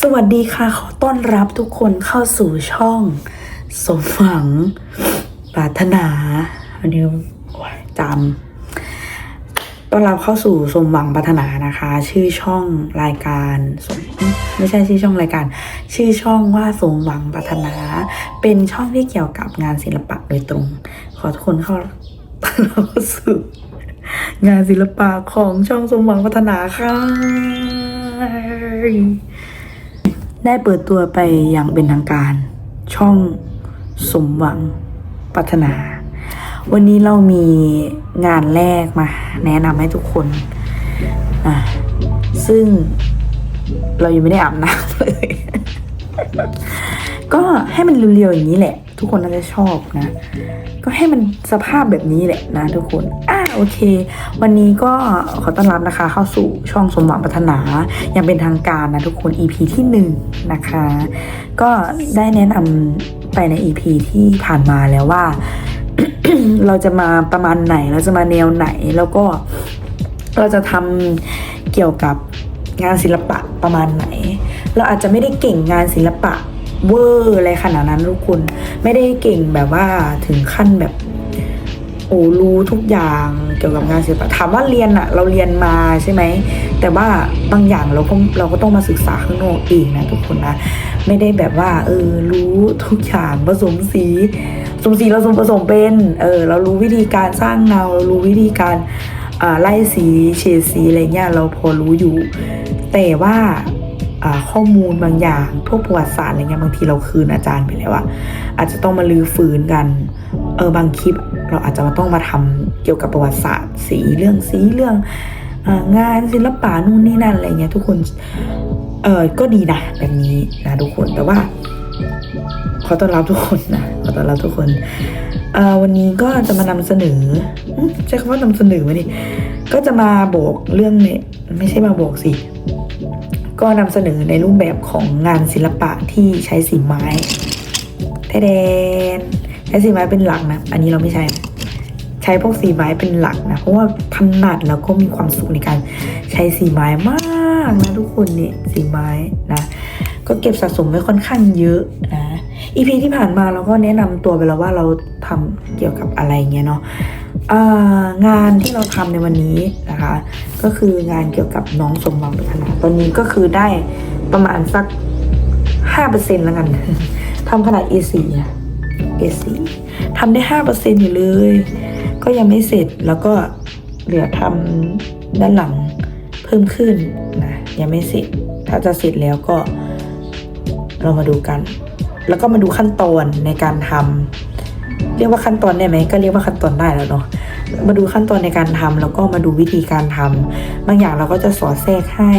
สวัสดีค่ะ ขอต้อนรับทุกคนเข้าสู่ช่อง สมหวังปรารถนาอันนี้โอ้จำต้อนรับเข้าสู่สมหวังปรารถนานะคะ ชื่อช่องรายการสมไม่ใช่ชื่อช่องรายการ ชื่อช่องว่าสมหวังปรารถนา เป็นช่องที่เกี่ยวกับงานศิลปะโดยตรง ขอทุกคนเข้าต้อนรับเข้าสู่งานศิลปะของช่องสมหวังพัฒนาค่ะ ได้เปิดตัวไปอย่างเป็นทางการ ช่องสมหวังพัฒนา วันนี้เรามีงานแรกมา แนะนำให้ทุกคนอะซึ่งเรายังไม่ได้อาบน้ำเลย ก็ให้มันเรียวๆอย่างนี้แหละ ทุกคนน่าจะชอบนะ ก็ให้มันสภาพแบบนี้แหละนะทุกคนอ่าโอเค วันนี้ก็ขอต้อนรับนะคะ เข้าสู่ช่องสมหวังพัฒนาอย่างเป็นทางการนะทุกคน EP ที่หนึ่งนะคะ ก็ได้แนะนำไปใน EP ที่ผ่านมาแล้วว่า เราจะมาประมาณไหน เราจะมาแนวไหนแล้วก็เราจะทำเกี่ยวกับงานศิลปะประมาณไหน เราอาจจะไม่ได้เก่งงานศิลปะ เวอร์อะไรขนาดนั้นทุกคน ไม่ได้เก่งแบบว่าถึงขั้นแบบ โอ้รู้ทุกอย่างเกี่ยวกับงานศิลปะถามว่าเรียนอะเราเรียนมาใช่ไหม แต่ว่าบางอย่างเราก็เราก็ต้องมาศึกษาข้างนอกเองนะทุกคนนะไม่ได้แบบว่า เออ รู้ทุกอย่างผสมสีผสมสีเราผสมผสมเป็นเออเรารู้วิธีการสร้างเงาเรารู้วิธีการอ่าไล่สีเฉดสีอะไรเงี้ยเราพอรู้อยู่ แต่ว่า ข้อมูลบางอย่างพวกประวัติศาสตร์อะไรเงี้ยบางทีเราคืนอาจารย์ไปแล้วอะอาจจะต้องมาลือฟื้นกันเออบางคลิปเราอาจจะมาต้องมาทำเกี่ยวกับประวัติศาสตร์สีเรื่องสีเรื่องอางานศิลปะนู่นนี่นั่นอะไรเงี้ยทุกคนเออก็ดีนะแบบนี้นะทุกคนแต่ว่าขอต้อนรับทุกคนนะขอต้อนรับทุกคนวันนี้ก็จะมานำเสนอใช้คำว่านำเสนอไหมดิก็จะมาบอกเรื่องเนี่ยไม่ใช่มาบอกสิ ก็นำเสนอในรูปแบบของงานศิลปะที่ใช้สีไม้แทแดนใช้สีไม้เป็นหลักนะ อันนี้เราไม่ใช่ ใช้พวกสีไม้เป็นหลักนะ เพราะว่าถนัดแล้วก็มีความสุขในการใช้สีไม้มากนะทุกคนนี่สีไม้นะ ก็เก็บสะสมไว้ค่อนข้างเยอะนะอีพีที่ผ่านมาเราก็แนะนำตัวไปแล้วว่าเราทำเกี่ยวกับอะไรเงี้ยเนาะ งานที่เราทำในวันนี้นะคะ ก็คืองานเกี่ยวกับน้องสมหวังพัฒนาตอนนี้ก็คือได้ประมาณสักห้าเปอร์เซ็นต์แล้วกันทำขนาด A4 อะ A4 ทำได้ห้าเปอร์เซ็นต์อยู่เลย ก็ยังไม่เสร็จแล้วก็เหลือทำด้านหลังเพิ่มขึ้นนะยังไม่เสร็จ ถ้าจะเสร็จแล้วก็เรามาดูกัน แล้วก็มาดูขั้นตอนในการทำ เรียกว่าขั้นตอนได้ไหมก็เรียกว่าขั้นตอนได้แล้วเนาะมาดูขั้นตอนในการทำแล้วก็มาดูวิธีการทำบางอย่างเราก็จะสอดแทรกให้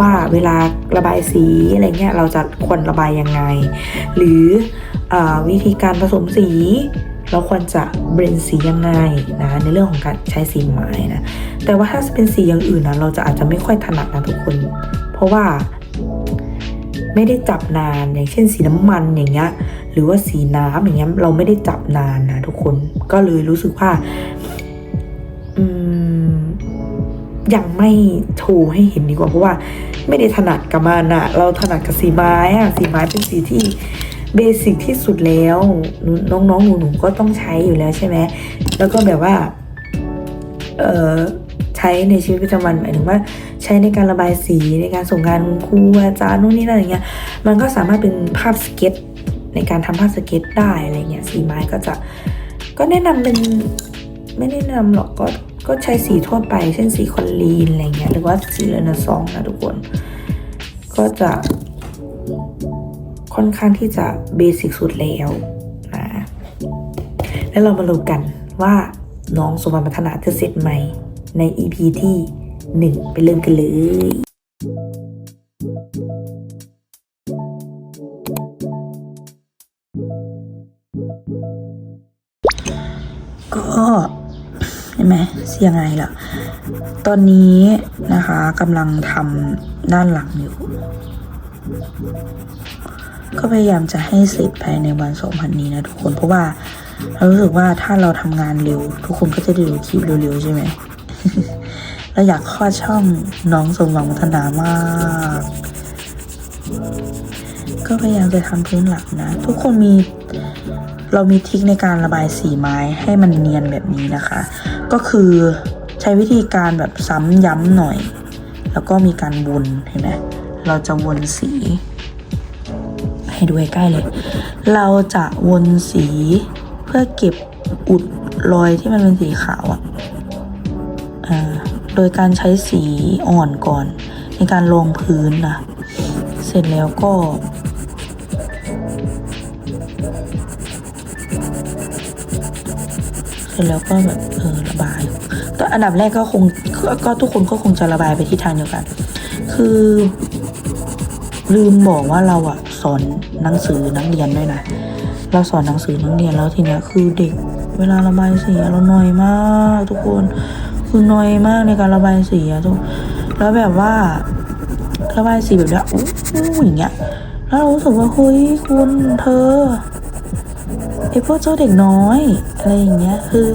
ว่าเวลาระบายสีอะไรเงี้ยเราจะควรระบายยังไง หรืออวิธีการผสมสี เราควรจะเบรนสียังไงนะในเรื่องของการใช้สีไม้นะแต่ว่าถ้าเป็นสีอย่างอื่นนะเราจะอาจจะไม่ค่อยถนัดนะทุกคน เพราะว่า ไม่ได้จับนานอย่างเช่นสีน้ำมันอย่างเงี้ยหรือว่าสีน้ำอย่างเงี้ยเราไม่ได้จับนานนะทุกคนก็เลยรู้สึกว่าอืมยังไม่โชว์ให้เห็นดีกว่าเพราะว่าไม่ได้ถนัดกับมันอะเราถนัดกับสีไม้อะสีไม้เป็นสีที่เบสิกที่สุดแล้วน้องๆหนูๆก็ต้องใช้อยู่แล้วใช่ไหมแล้วก็แบบว่า เออใช้ในชีวิตประจำวันหมายถึงว่า ใช้ในการระบายสีในการส่งงานคุณครูอาจารย์นู่นนี่นั่นอย่างเงี้ยมันก็สามารถเป็นภาพสเก็ต ในการทำภาพสเก็ตได้อะไรเงี้ยสีไม้ก็จะก็แนะนำเป็นไม่แนะนำหรอกก็ก็ใช้สีทั่วไป เช่นสีคอลลีนอะไรเงี้ยหรือว่าสีเรนซองนะทุกคน ก็จะค่อนข้างที่จะเบสิกสุดแล้วนะแล้วเรามาดูกันว่าน้องสมบัติพัฒนาจะเสร็จไหมใน EP ที่ หนึ่งไปเริ่มกันเลยก็เห็นไหมเสียงไงล่ะ ตอนนี้นะคะกำลังทำด้านหลังอยู่ ก็พยายามจะให้เสร็จภายในวันสองพันนี้นะทุกคน เพราะว่าเรารู้สึกว่าถ้าเราทำงานเร็ว ทุกคนก็จะได้ดูคลิปเร็วๆใช่ไหม เราอยากคลอดช่องน้องสมหวังพัฒนามาก ก็พยายามจะทำพื้นหลังนะ ทุกคนมีเรามีทิคในการระบายสีไม้ให้มันเนียนแบบนี้นะคะ ก็คือใช้วิธีการแบบซ้ำย้ำหน่อย แล้วก็มีการวนเห็นไหมเราจะวนสี ให้ดูใกล้เลย เราจะวนสีเพื่อเก็บอุดรอยที่มันเป็นสีขาวอะอ่า โดยการใช้สีอ่อนก่อน ในการรองพื้นนะเสร็จแล้วก็เสร็จแล้วก็แบบเออระบายแต่อันดับแรกก็คงก็ก็ทุกคนก็คงจะระบายไปที่ทางเดียวกัน คือ ลืมบอกว่าเราอะสอนหนังสือนักเรียนด้วยนะเราสอนหนังสือนักเรียนแล้วทีเนี้ยคือเด็ก เวลาระบายสีเราหน่อยมาก ทุกคน คือน่อยมากในการระบายสีอะทุกแล้วแบบว่าระบายสีแบบนี้อู้หูอย่างเงี้ยแล้วเรารู้สึกว่าเฮ้ยคุณเธอไอพวกเจ้าเด็กน้อยอะไรอย่างเงี้ยคือ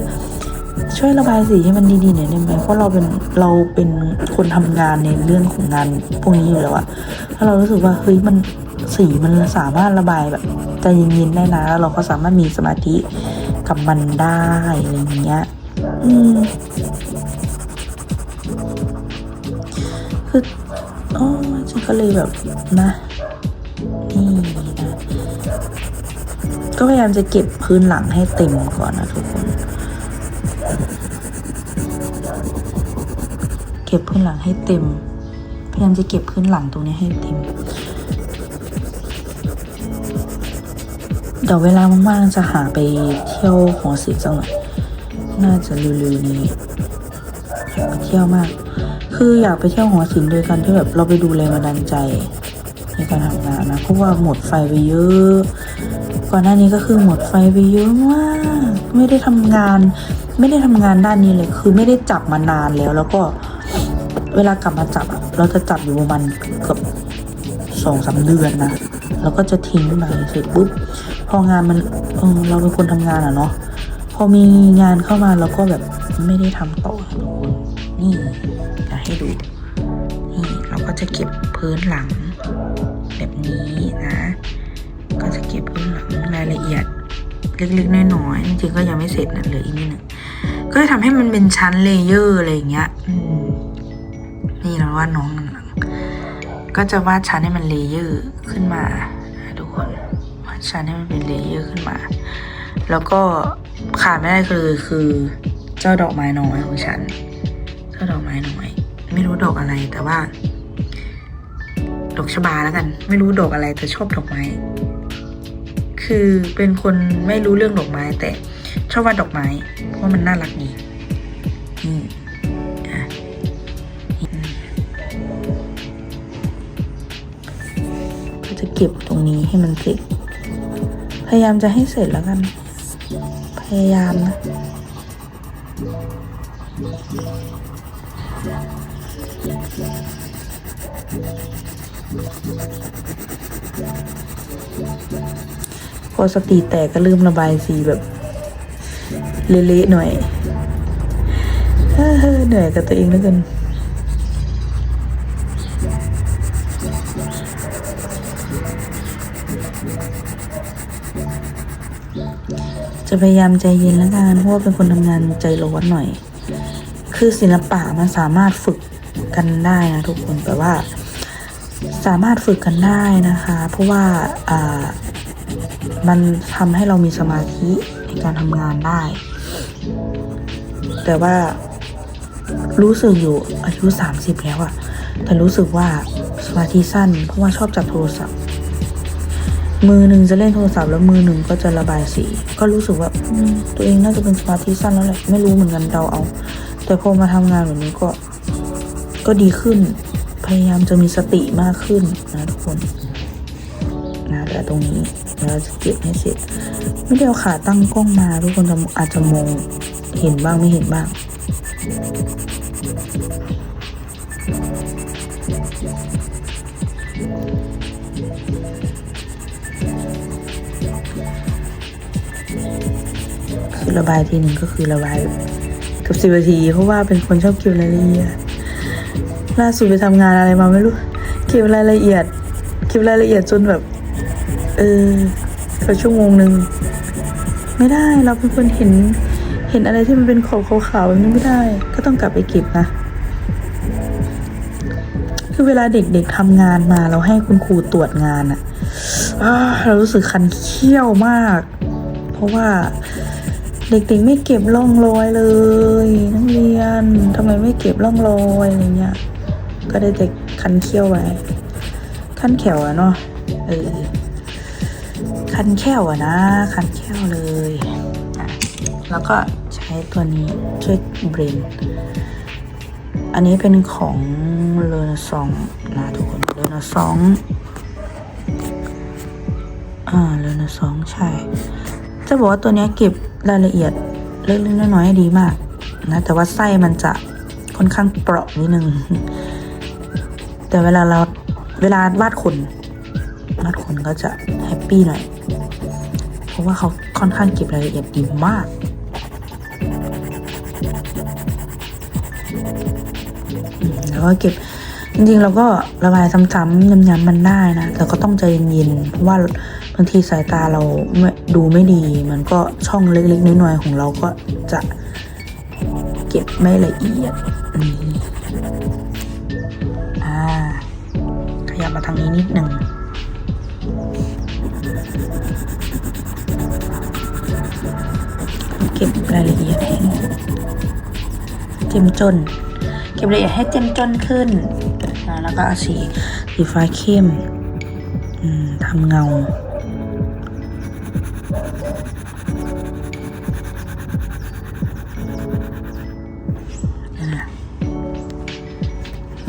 ช่วยระบายสีให้มันดีๆหน่อยได้ไหมเพราะเราเป็นเราเป็นคนทำงานในเรื่องของงานพวกนี้อยู่แล้วอะแล้วเรารู้สึกว่าเฮ้ยมันสีมันสามารถระบายแบบใจเย็นๆได้นะแล้วเราก็สามารถมีสมาธิกับมันได้อะไรอย่างเงี้ย อืม คืออ๋อฉันก็เลยแบบนะนี่นะก็พยายามจะเก็บพื้นหลังให้เต็มก่อนนะทุกคน เก็บพื้นหลังให้เต็ม พยายามจะเก็บพื้นหลังตรงนี้ให้เต็ม เดี๋ยวเวลาว่างๆจะหาไปเที่ยวหอศิลป์สักหน่อยน่าจะเร็วๆนี้อยากไปเที่ยวมาก คืออยากไปเที่ยวหอศิลป์โดยการที่แบบเราไปดูแรงบันดาลใจในการทำงานนะเพราะว่าหมดไฟไปเยอะก่อนหน้านี้ก็คือหมดไฟไปเยอะมากไม่ได้ทำงาน ไม่ได้ทำงานด้านนี้เลย คือไม่ได้จับมานานแล้ว แล้วก็เวลากลับมาจับเราจะจับอยู่ประมาณเกือบสองสามเดือนนะแล้วก็จะทิ้งไปเสร็จปุ๊บพองานมันเออเราเป็นคนทำงานอะเนาะพอมีงานเข้ามาเราก็แบบไม่ได้ทำต่อทุกคนนี่ ให้ดู นี่เราก็จะเก็บพื้นหลัง แบบนี้นะ ก็จะเก็บพื้นหลังรายละเอียดเล็กๆน้อยๆจริงๆก็ยังไม่เสร็จนะเหลืออีกนิดหนึ่งก็จะทำให้มันเป็นชั้นเลเยอร์อะไรอย่างเงี้ยนี่เราว่าดน้องหลังก็จะวาดชั้นให้มันเลเยอร์ขึ้นมาทุกคนวาดชั้นให้มันเป็นเลเยอร์ขึ้นมา แล้วก็ขาดไม่ได้คือคือเจ้าดอกไม้น้อยของฉันเจ้าดอกไม้น้อย ไม่รู้ดอกอะไรแต่ว่า ดอกชบาแล้วกัน ไม่รู้ดอกอะไรแต่ชอบดอกไม้ คือเป็นคนไม่รู้เรื่องดอกไม้ แต่ชอบวาดดอกไม้เพราะมันน่ารักดีนี่ก็จะเก็บตรงนี้ให้มันเสร็จ พยายามจะให้เสร็จแล้วกัน พยายามนะ พอสติแตกก็ลืมระบายสีแบบเละๆหน่อยเหนื่อยกับตัวเองแล้วกันจะพยายามใจเย็นแล้วกันเพราะว่าเป็นคนทำงานใจร้อนหน่อย คือศิลปะมันสามารถฝึกกันได้นะทุกคนแปลว่า สามารถฝึกกันได้นะคะ เพราะว่าอ่า มันทำให้เรามีสมาธิในการทำงานได้ แต่ว่ารู้สึกอยู่อายุสามสิบแล้วอะแต่รู้สึกว่าสมาธิสั้น เพราะว่าชอบจับโทรศัพท์ มือหนึ่งจะเล่นโทรศัพท์แล้วมือหนึ่งก็จะระบายสี ก็รู้สึกว่าตัวเองน่าจะเป็นสมาธิสั้นแล้วแหละไม่รู้เหมือนกันเดาเอา แต่พอมาทำงานแบบนี้ก็ก็ดีขึ้น พยายามจะมีสติมากขึ้นนะทุกคนนะเดี๋ยวตรงนี้ เดี๋ยวเราจะเก็บให้เสร็จ ไม่ได้เอาขาตั้งกล้องมา ทุกคนจะอาจจะมองเห็นบ้างไม่เห็นบ้างคือระบายทีหนึ่งก็คือระบายกับสิบนาทีเพราะว่าเป็นคนชอบเก็บรายละเอียดล่าสุดไปทำงานอะไรมาไม่รู้ เก็บรายละเอียด เก็บรายละเอียดจนแบบ เออสักชั่วโมงหนึ่งไม่ได้เราเป็นคนเห็นเห็นอะไรที่มันเป็นขอบขาวๆแบบนี้ไม่ได้ ก็ต้องกลับไปเก็บนะ คือเวลาเด็กๆทำงานมาเราให้คุณครูตรวจงานอะอ่าเรารู้สึกคันเขี้ยวมาก เพราะว่าเด็กๆไม่เก็บร่องรอยเลยนักเรียนทำไมไม่เก็บร่องรอยอะไรเงี้ย ก็ได้แต่คันเขี้ยวไว้คันแขวอะเนาะเออ คันแค่วอะนะ คันแค่วเลย แล้วก็ใช้ตัวนี้ช่วยเบรนอันนี้เป็นของเลนซองนะทุกคนเลนซองอ่าเลนซองใช่ จะบอกว่าตัวนี้เก็บรายละเอียดเล็กๆน้อยๆดีมากนะแต่ว่าไส้มันจะค่อนข้างเปราะนิดนึง แต่เวลาเราเวลาวาดขนวาดขนก็จะแฮปปี้หน่อย ราะว่าเขาค่อนข้างเก็บรายละเอียดดีมาก แล้วก็เก็บจริงๆเราก็ระบายซ้ำๆย้ำๆมันได้นะแต่ก็ต้องใจเย็นๆเพราะว่าบางทีสายตาเราไม่ดูไม่ดี มันก็ช่องเล็กๆน้อยๆของเราก็จะเก็บไม่ละเอียดอ่าขยับมาทางนี้นิดหนึ่ง เก็บรายละเอียดให้เจ้มจน เก็บรายละเอียดให้เจ้มจนขึ้นนะแล้วก็เอาสีสีฟ้าเข้มทำเงานั่นน่ะ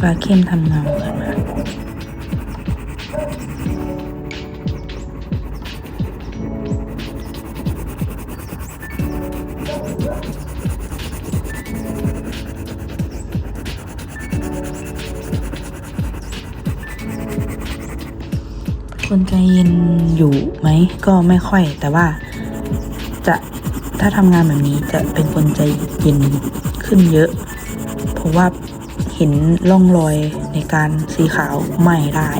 ฟ้าเข้มทำเงาขึ้นมา คนใจเย็นอยู่ไหม ก็ไม่ค่อย แต่ว่าจะถ้าทำงานแบบนี้จะเป็นคนใจเย็นขึ้นเยอะ เพราะว่าเห็นร่องรอยในการสีขาวไม่ได้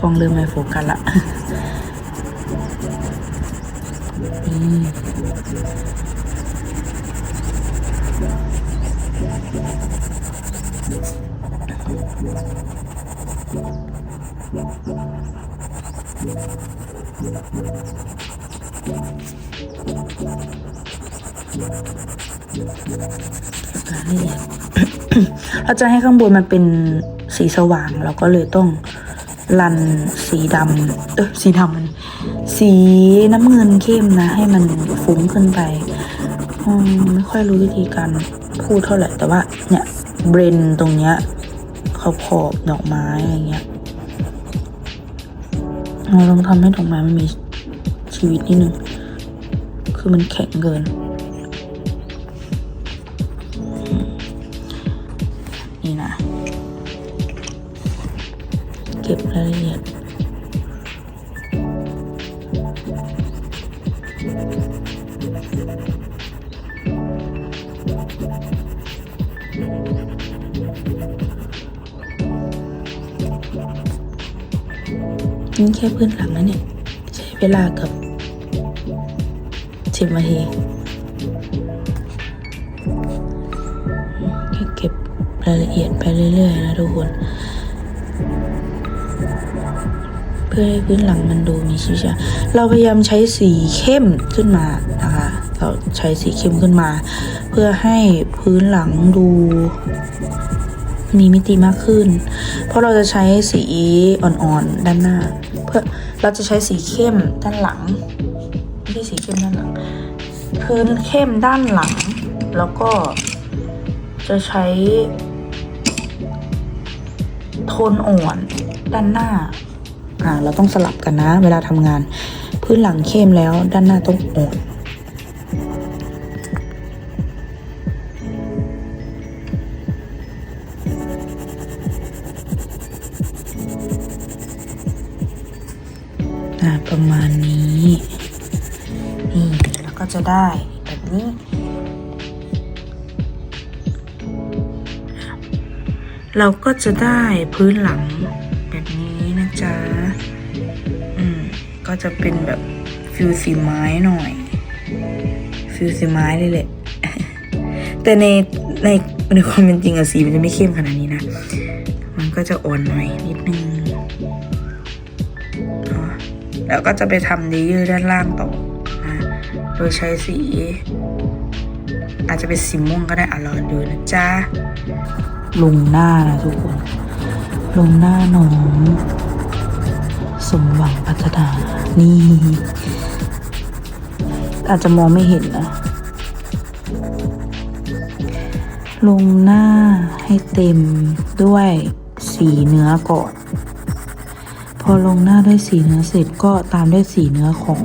กล้องเริ่มไม่โฟกัสละ เราจะให้ข้างบนมันเป็นสีสว่างเราก็เลยต้องรันสีดำเออสีดำมันสีน้ำเงินเข้มนะ ให้มันฟุ้งขึ้นไปอืมไม่ค่อยรู้วิธีการพูดเท่าไหร่แต่ว่าเนี่ยเบรนตรงเนี้ย ขอบขอบดอกไม้อะไรเงี้ยเราลองทำให้ดอกไม้มันมีชีวิตนิดนึง คือมันแข็งเกิน นี่นะ เก็บรายละ นี่แค่พื้นหลังนะเนี่ย ใช้เวลากับสิบนาทีแค่เก็บรายละเอียดไปเรื่อยๆนะทุกคน เพื่อให้พื้นหลังมันดูมีชีวิตชีวาเราพยายามใช้สีเข้มขึ้นมานะคะ เราใช้สีเข้มขึ้นมา เพื่อให้พื้นหลังดูมีมิติมากขึ้น เพราะเราจะใช้สีอ่อนๆ ด้านหน้า เราจะใช้สีเข้มด้านหลังไม่ใช่สีเข้มด้านหลัง พื้นเข้มด้านหลัง แล้วก็จะใช้ โทนอ่อนด้านหน้าอ่าเราต้องสลับกันนะ เวลาทำงาน พื้นหลังเข้มแล้วด้านหน้าต้องอ่อน ได้แบบนี้เราก็จะได้พื้นหลังแบบนี้นะจ๊ะ อืม ก็จะเป็นแบบฟิวสีไม้หน่อย ฟิวสีไม้เลยแหละ แต่ในในในความเป็นจริงอะสีมันจะไม่เข้มขนาดนี้นะ มันก็จะอ่อนหน่อยนิดนึง แล้วก็จะไปทำเลเยอร์ด้านล่างต่อ โดยใช้สี อาจจะเป็นสีม่วงก็ได้อะรอดูนะจ๊ะลงหน้านะทุกคน ลงหน้าน้องสมหวังพัฒนานี่ อาจจะมองไม่เห็นนะ ลงหน้าให้เต็มด้วยสีเนื้อก่อน พอลงหน้าด้วยสีเนื้อเสร็จก็ตามด้วยสีเนื้อของ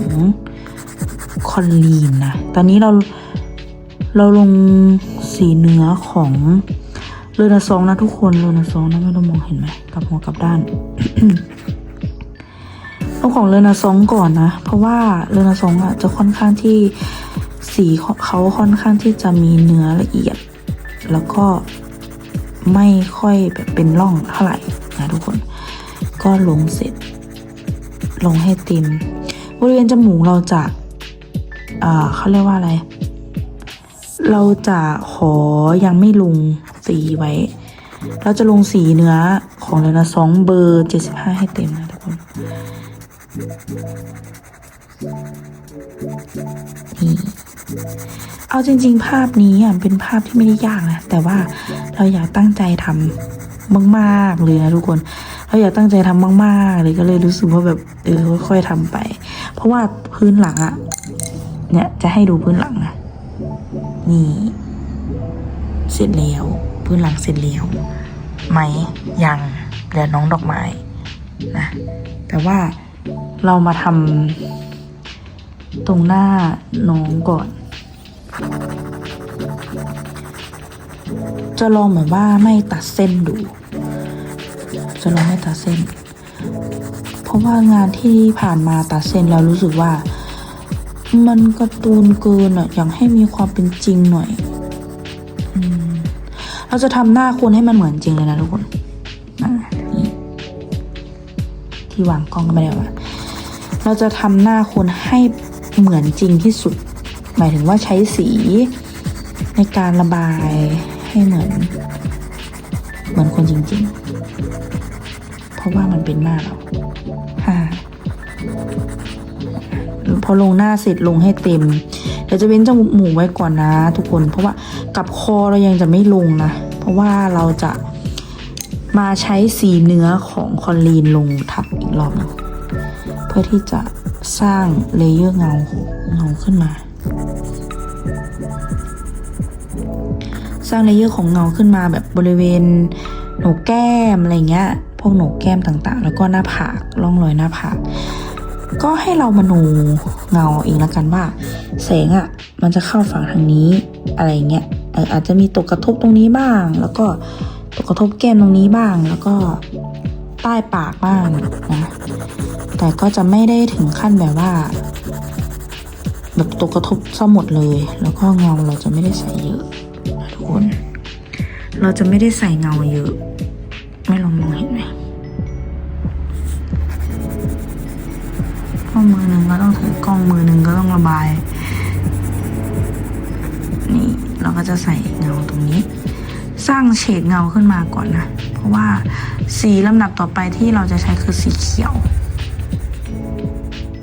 คอนลีนนะ ตอนนี้เราเราลงสีเนื้อของเรนาซองนะทุกคนเรนาซองนะไม่ต้องมองเห็นไหมกลับหัวกลับด้านเอาของเรนาซองก่อนนะ เพราะว่าเรนาซองอะจะค่อนข้างที่สีเขาค่อนข้างที่จะมีเนื้อละเอียด แล้วก็ไม่ค่อยแบบเป็นร่องเท่าไหร่นะทุกคน ก็ลงเสร็จ ลงให้เต็มบริเวณจมูกเราจะ เขาเรียกว่าอะไร เราจะขอยังไม่ลงสีไว้ เราจะลงสีเนื้อของเรนาซองเบอร์75ให้เต็มนะทุกคน นี่เอาจริง ๆ ภาพนี้อะเป็นภาพที่ไม่ได้ยากนะ แต่ว่าเราอยากตั้งใจทำมากๆเลยนะทุกคน เราอยากตั้งใจทำมาก ๆ เลยก็เลยรู้สึกว่าแบบเออค่อยๆทำไป เพราะว่าพื้นหลังอะ เนี่ยจะให้ดูพื้นหลังนะนี่ เสร็จแล้วพื้นหลังเสร็จแล้วไหมยังเหลือน้องดอกไม้นะแต่ว่าเรามาทำตรงหน้าน้องก่อน จะลองเหมือนว่าไม่ตัดเส้นดู จะลองไม่ตัดเส้น เพราะว่างานที่ผ่านมาตัดเส้นแล้วรู้สึกว่า มันการ์ตูนเกินอะอยากให้มีความเป็นจริงหน่อยอืมเราจะทำหน้าคนให้มันเหมือนจริงเลยนะทุกคนนี่ที่วางกล้องก็ไม่ได้ว่าเราจะทำหน้าคนให้เหมือนจริงที่สุด หมายถึงว่าใช้สีในการระบายให้เหมือน เหมือนคนจริง ๆ เพราะว่ามันเป็นหน้าเรา อลงหน้าเสร็จลงให้เต็ม เดี๋ยวจะเว้นจมูกไว้ก่อนนะ ทุกคน เพราะว่ากับคอเรายังจะไม่ลงนะ เพราะว่าเราจะมาใช้สีเนื้อของคอลลีนลงทับอีกรอบหนึงเพื่อที่จะสร้างเลเยอร์เงาเงาขึ้นมา สร้างเลเยอร์ของเงาขึ้นมาแบบบริเวณโหนกแก้มอะไรเงี้ยพวกโหนกแก้มต่างๆ แล้วก็หน้าผากร่องรอยหน้าผาก ก็ให้เรามโนเงาเองละกันว่า แสงอะ่ะมันจะเข้าฝั่งทางนี้อะไรเงี้ยอาจจะมีตกกระทบตรงนี้บ้าง แล้วก็ตกกระทบแก้มตรงนี้บ้าง แล้วก็ใต้ปากบ้างนะแต่ก็จะไม่ได้ถึงขั้นแบบว่าแบบตกกระทบซะหมดเลย แล้วก็เงาเราจะไม่ได้ใส่เยอะนะทุกคน เราจะไม่ได้ใส่เงาเยอะ ไม่ลองมอง เห็นไหมก็มือหนึ่งก็ต้องถือกล้องมือหนึ่งก็ต้องระบาย นี่เราก็จะใส่เงาตรงนี้ สร้างเฉดเงาขึ้นมาก่อนนะ เพราะว่าสีลำดับต่อไปที่เราจะใช้คือสีเขียว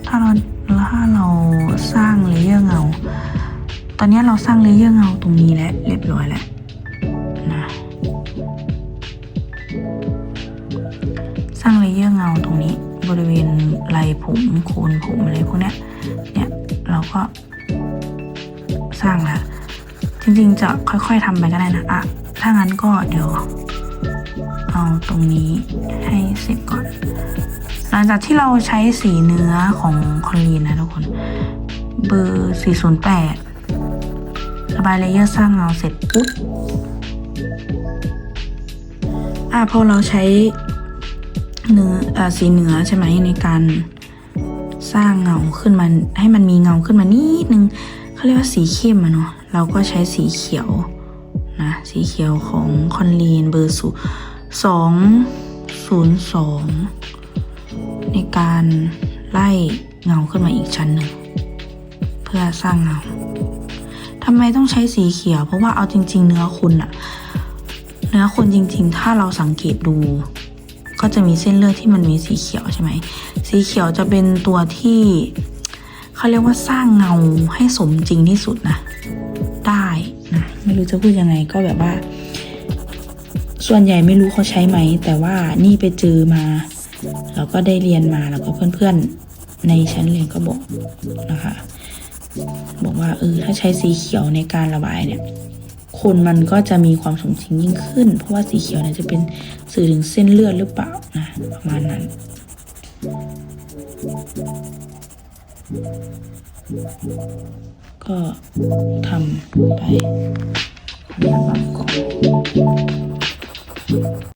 ถ้าเราถ้าเราสร้างเลเยอร์เงา ตอนนี้เราสร้างเลเยอร์เงาตรงนี้แล้วเรียบร้อยแล้วนะสร้างเลเยอร์เงาตรงนี้ บริเวณไหล่ผมโคนผมอะไรพวกเนี้ยเนี่ยเราก็สร้างล้วจริงๆจะค่อย ๆทำไปก็ได้นะอะถ้างั้นก็เดี๋ยวเอาตรงนี้ให้เสร็จก่อน หลังจากที่เราใช้สีเนื้อของคอลีนนะทุกคนเบอร์ 408 ระบายเลเยอร์สร้างเงาเสร็จปุ๊บอะพอเราใช้ เนื้ออสีเนื้อใช่ไหมในการสร้างเงาขึ้นมาให้มันมีเงาขึ้นมานิดนึงเขาเรียกว่าสีเข้มอะเนาะเราก็ใช้สีเขียวนะสีเขียวของคอนลีนเบอร์สูสองศูนย์สองในการไล่เงาขึ้นมาอีกชั้นหนึ่งเพื่อสร้างเงาทำไมต้องใช้สีเขียว เพราะว่าเอาจริง ๆ เนื้อคุณอะเนื้อคุณจริง ๆ ถ้าเราสังเกตดู ก็จะมีเส้นเลือดที่มันมีสีเขียวใช่ไหม สีเขียวจะเป็นตัวที่เขาเรียกว่าสร้างเงาให้สมจริงที่สุดนะ ได้นะไม่รู้จะพูดยังไงก็แบบว่า ส่วนใหญ่ไม่รู้เขาใช้ไหม แต่ว่านี่ไปเจอมา แล้วก็ได้เรียนมาแล้วก็เพื่อนๆในชั้นเรียนก็บอกนะคะ บอกว่าเออถ้าใช้สีเขียวในการระบายเนี่ย คนมันก็จะมีความสมจริงยิ่งขึ้น เพราะว่าสีเขียวเนี่ยจะเป็นสื่อถึงเส้นเลือดหรือเปล่านะประมาณนั้น ก็ทำไปเรียบร้อยก่อน